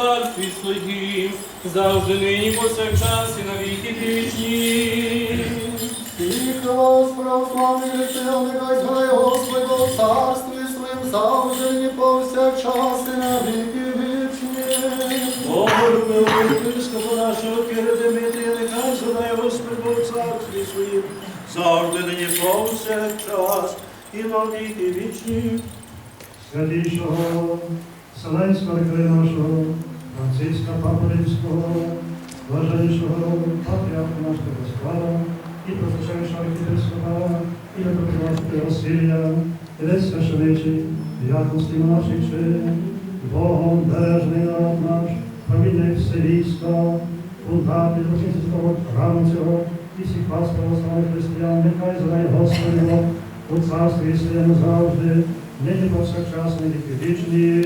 царстві своїм, завжди нині повсякчас і на віки вічні. Тихо вас православний але нехай згадає Господь у царстві своїм завжди нині повсякчас і на віки вічні. Богорубив епископа нашого Киридимитрія, нехай згадає Господь царстві своїм, завжди нині повсякчас і на віки вічні. святішого Вселенського архієрея нашого, блаженнішого патріарха нашого Господа, і просвященнішого архієпископа, і митрополита Василія, і весь священичий, якості наших чин, Богом бережний народ наш, провідник все військо, фундамент Російського храму цього, і всіх вас, православних християн, нехай знає Господь Бог, у царстві своєму завжди, нині повсякчас, віки вічні.